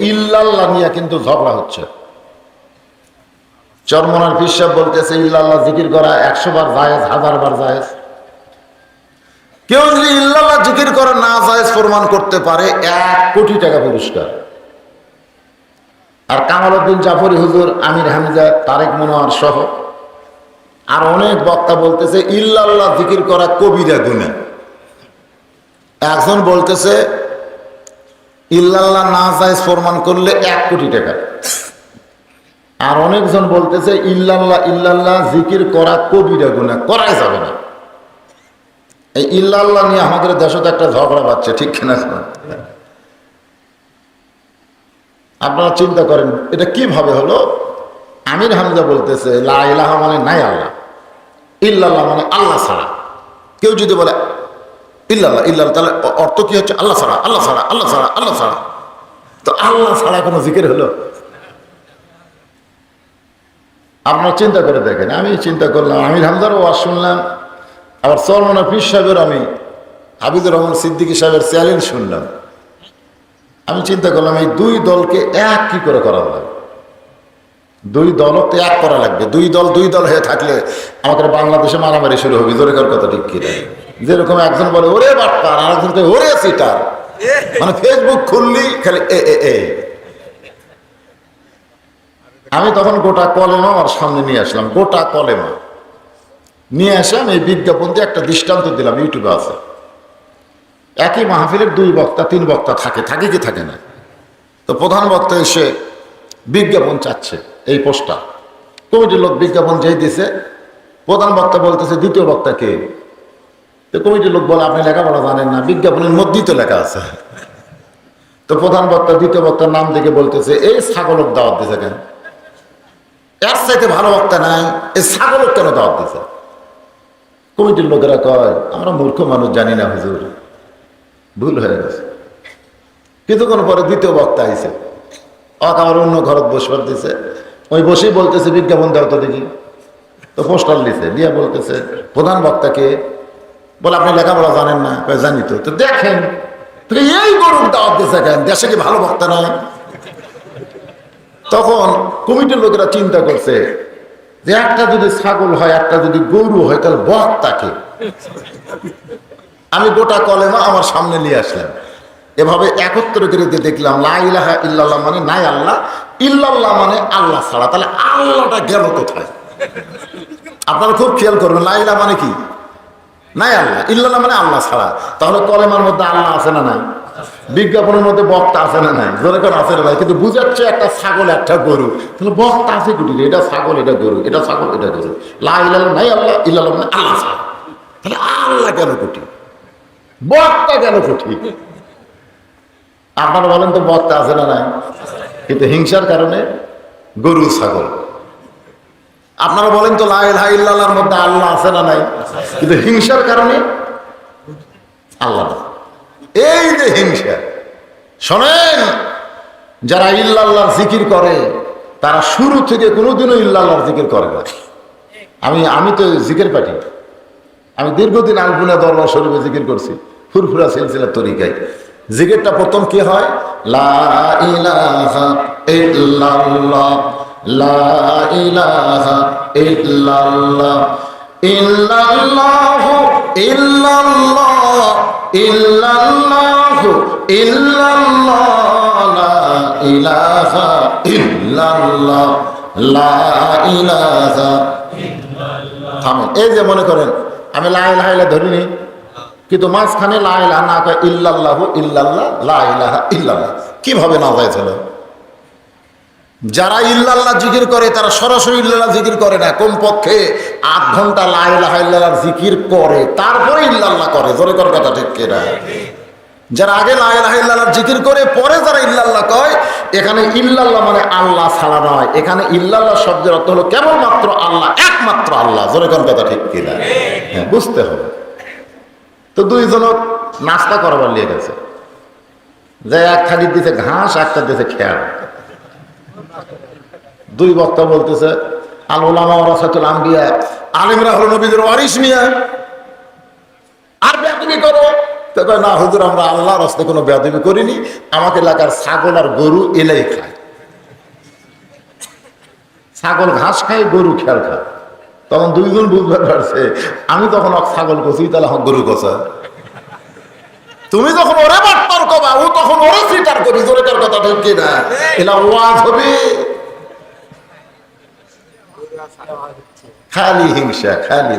ইল্লাল্লাহ নিয়ে কিন্তু ঝগড়া হচ্ছে। চরমনার পিসাব বলতেছে, ইল্লাল্লাহ জিকির করা একশো বার জায়েজ, হাজার বার জায়েজ। কেউ যদি ইল্লাল্লাহ জিকির করা না জায়েজ প্রমাণ করতে পারে, এক কোটি টাকা পুরস্কার। আর কামাল উদ্দিন জাফরি হুজুর, আমির হামিজা, তারেক মনোয়ার সহ আর অনেক বক্তা বলতেছে, ইল্লাল্লাহ জিকির করা কবিরা গুণা। একজন বলতেছে ইল্লাল্লাহ না জায়েজ প্রমাণ করলে এক কোটি টাকা। আর অনেকজন বলতেছে, ইল্লাল্লাহ ইল্লাল্লাহ, জিকির করা কবিরা গুণা করাই যাবে না। এই ইল্লাল্লাহ নিয়ে আমাদের দেশে একটা ঝগড়া পাচ্ছে ঠিক কিনা আপনারা চিন্তা করেন, এটা কীভাবে হলো? আমির হামজা বলতেছে, লা ইলাহা মানে নাই আল্লাহ। ইল্লাল্লাহ মানে আল্লাহ ছাড়া। কেউ যদি বলে ইল্লাল্লাহ ইল্লাল্লাহ, তাহলে অর্থ কি হচ্ছে? আল্লাহ ছাড়া আল্লাহ ছাড়া আল্লাহ ছাড়া আল্লাহ ছাড়া। তো আল্লাহ ছাড়া কোনো জিকির হলো? আপনারা চিন্তা করে দেখেন, আমি চিন্তা করলাম, আমির হামদার ওয়াজ শুনলাম, আবার সলমনা পীর সাহেবের আমি হাবিদুর রহমান সিদ্দিকী সাহেবের চ্যালেঞ্জ শুনলাম। আমি চিন্তা করলাম, এই দুই দলকে এক কি করে করা লাগবে দুই দলও তো এক করা লাগবে, দুই দল দুই দল হয়ে থাকলে আমাদের বাংলাদেশে মারামারি শুরু হবে জোরেকার কথা ঠিক কিনা? যেরকম একজন বলে ওরে বাটপার আর একজন ওরে সিটার মানে ফেসবুক খুললি খালি এ এ এ। আমি তখন গোটা কলেমা আমার সামনে নিয়ে আসলাম গোটা কলেমা। নিয়ে আসলাম এই বিজ্ঞাপন দিয়ে একটা দৃষ্টান্ত দিলাম ইউটিউবে আছে। একই মাহফিলের দুই বক্তা তিন বক্তা থাকে থাকে কি থাকে না। তো প্রধান বক্তা এসে বিজ্ঞাপন চাচ্ছে এই পোস্টার। কমিটির লোক বিজ্ঞাপন যেই দিছে প্রধান বক্তা বলতেছে দ্বিতীয় বক্তা কে? তো কমিটির লোক বলে, আপনি লেখাপড়া জানেন না, বিজ্ঞাপনের মধ্যেই তো লেখা আছে। তো প্রধান বক্তা, দ্বিতীয় বক্তার নাম দেখে বলতেছে, এই ছাগলক দাওয়াত দিছে কেন? এর চাইতে ভালো বক্তা নাই, এই ছাগলক কেন দাওয়াত দিছে? কমিটির লোকেরা কয়, আমরা মূর্খ মানুষ, জানি না হুজুর, ভুল হয়ে গেছে। কিছুক্ষণ পরে দ্বিতীয় বক্তা আইছে। অক আমার অন্য ঘরত বসবার দিছে। ওই বসেই বলতেছে, বিজ্ঞাপন দাও তো দেখি। তো পোস্টার লিছে দিয়ে বলতেছে, প্রধান বক্তাকে বলে, আপনি লেখাপড়া জানেন না? জানি তো। তো দেখেন এই গরুর দাওয়াত দিছে কেন? দেশে কি ভালো বক্তা নয় তখন কমিটির লোকেরা চিন্তা করছে যে একটা যদি ছাগল হয়, একটা যদি গরু হয়, তাহলে বক্তাকে আমি গোটা কলেমা আমার সামনে নিয়ে আসলাম। এভাবে একত্র করে দেখলাম, লা ইলাহা ইল্লাল্লাহ মানে নাই আল্লাহ, ইল্লাল্লাহ মানে আল্লাহ ছাড়া। তাহলে আল্লাহটা গেল কোথায়? আপনারা খুব খেয়াল করবেন লাইলা মানে কি? নাই আল্লাহ, ইল্লাল্লাহ মানে আল্লাহ ছাড়া। তাহলে কলেমার মধ্যে আল্লাহ আছে না নাই? বিজ্ঞাপনের মধ্যে বক্তা আছে না নাই? জোরে কোন, আছে না নাই? কিন্তু বুঝাচ্ছে একটা ছাগল, একটা গরু। তাহলে বক্তা আছে কুটি এটা ছাগল, এটা গরু, এটা ছাগল, এটা গরু। লা ইলাহা নাই আল্লাহ, ইল্লাল্লাহ মানে আল্লাহ ছাড়া। তাহলে আল্লাহ কেন কুটি? বক্তা কেন কুটি? আপনারা বলেন তো বক্তা আছে না নাই? কিন্তু হিংসার কারণে গরু ছাগল। আপনারা বলেন তো ইল্লাল্লাহর মধ্যে আল্লাহ আছে না নাই? কিন্তু হিংসার কারণে আল্লাহ এই যে হিংসা। শোনেন, যারা ইল্লাল্লাহর জিকির করে, তারা শুরু থেকে কোনোদিনও ইল্লাল্লাহর জিকির করে না। আমি আমি তো জিকির পাঠি আমি দীর্ঘদিন আলগুনা দরবার শরীফে জিকির করছি, ফুরফুরা সিলসিলার তরিকায়। জিকিরটা প্রথম কি হয়? লা ইলাহা ইল্লাল্লাহ। লা লা লা এই যে মনে করেন, আমি লাইলা ধরিনি, কিন্তু মাঝখানে লাইলা না কয় ইল্লাল্লাহু ইল্লাল্লাহ ইল্লাল্লাহ। কীভাবে না যাইছিল যারা ইল্লাল্লাহ জিকির করে, তারা সরাসরি ইল্লাল্লাহ জিকির করে না, কমপক্ষে আধ ঘণ্টা লাইলাহা ইল্লাল্লাহ জিকির করে, তারপরে ইল্লাল্লাহ করে, জোরে কর কথা ঠিক কিনা? যারা আগে লাইলাহা ইল্লাল্লাহ জিকির করে, পরে যারা ইল্লাল্লাহ কয়, এখানে ইল্লাল্লাহ মানে আল্লাহ ছাড়া নয়। এখানে ইল্লাল্লাহ শব্দের অর্থ হলো কেবলমাত্র আল্লাহ, একমাত্র আল্লাহ, জোরে কোন কথা ঠিক কিনা? হ্যাঁ বুঝতে হবে। তো দুইজন নাস্তা করবার লিয়ে গেছে। যে এক খালি দিছে ঘাস, একটা দিছে খেয়াল। দুই বক্তা বলতেছে ছাগল আর গরু এলাই খায়। ছাগল ঘাস খায়, গরু খেয়াল খায়। তখন দুইজন বুঝতে পারছে, আমি তখন ছাগল কছি তাহলে আমার গরু কষা তুমি যখন ওরে বাটপার কবা ও তখন ওরে ফিটার করি, জোরে তার কথা ঠিক কিনা? এলা খালি হিংসা খালি